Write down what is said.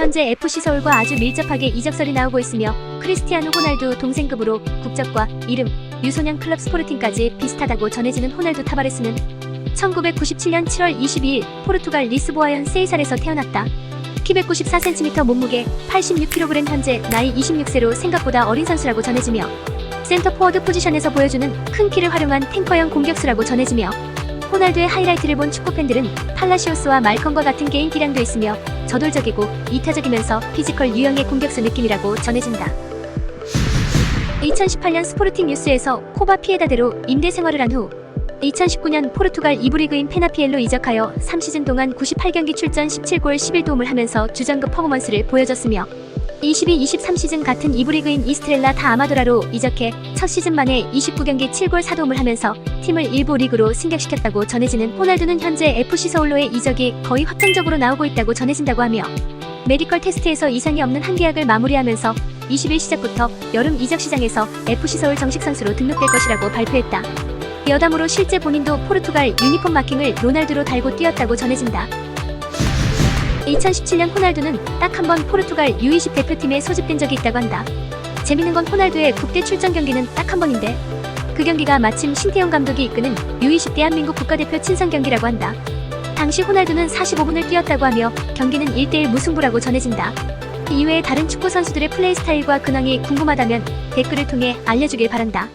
현재 FC 서울과 아주 밀접하게 이적설이 나오고 있으며 크리스티아노 호날두 동생급으로 국적과 이름, 유소년 클럽 스포르팅까지 비슷하다고 전해지는 호날두 타바레스는 1997년 7월 22일 포르투갈 리스보아현 세이살에서 태어났다. 키 194cm 몸무게 86kg 현재 나이 26세로 생각보다 어린 선수라고 전해지며 센터 포워드 포지션에서 보여주는 큰 키를 활용한 탱커형 공격수라고 전해지며 호날두의 하이라이트를 본 축구 팬들은 팔라시오스와 말컨과 같은 게임 기량도 있으며 저돌적이고 이타적이면서 피지컬 유형의 공격수 느낌이라고 전해진다. 2018년 스포르팅 뉴스에서 코바 피에다대로 임대 생활을 한 후 2019년 포르투갈 2부 리그인 페나피엘로 이적하여 3시즌 동안 98경기 출전 17골 11도움을 하면서 주전급 퍼포먼스를 보여줬으며 22-23 시즌 같은 2부 리그인 이스트렐라 다 아마도라로 이적해 첫 시즌 만에 29경기 7골 4도움을 하면서 팀을 일부 리그로 승격시켰다고 전해지는 호날두는 현재 FC 서울로의 이적이 거의 확정적으로 나오고 있다고 전해진다고 하며 메디컬 테스트에서 이상이 없는 한 계약을 마무리하면서 20일 시작부터 여름 이적 시장에서 FC 서울 정식 선수로 등록될 것이라고 발표했다. 여담으로 실제 본인도 포르투갈 유니폼 마킹을 로날두로 달고 뛰었다고 전해진다. 2017년 호날두는 딱 한 번 포르투갈 U20 대표팀에 소집된 적이 있다고 한다. 재밌는 건 호날두의 국대 출전 경기는 딱 한 번인데 그 경기가 마침 신태용 감독이 이끄는 U20 대한민국 국가대표 친선 경기라고 한다. 당시 호날두는 45분을 뛰었다고 하며 경기는 1대1 무승부라고 전해진다. 이외에 다른 축구 선수들의 플레이 스타일과 근황이 궁금하다면 댓글을 통해 알려주길 바란다.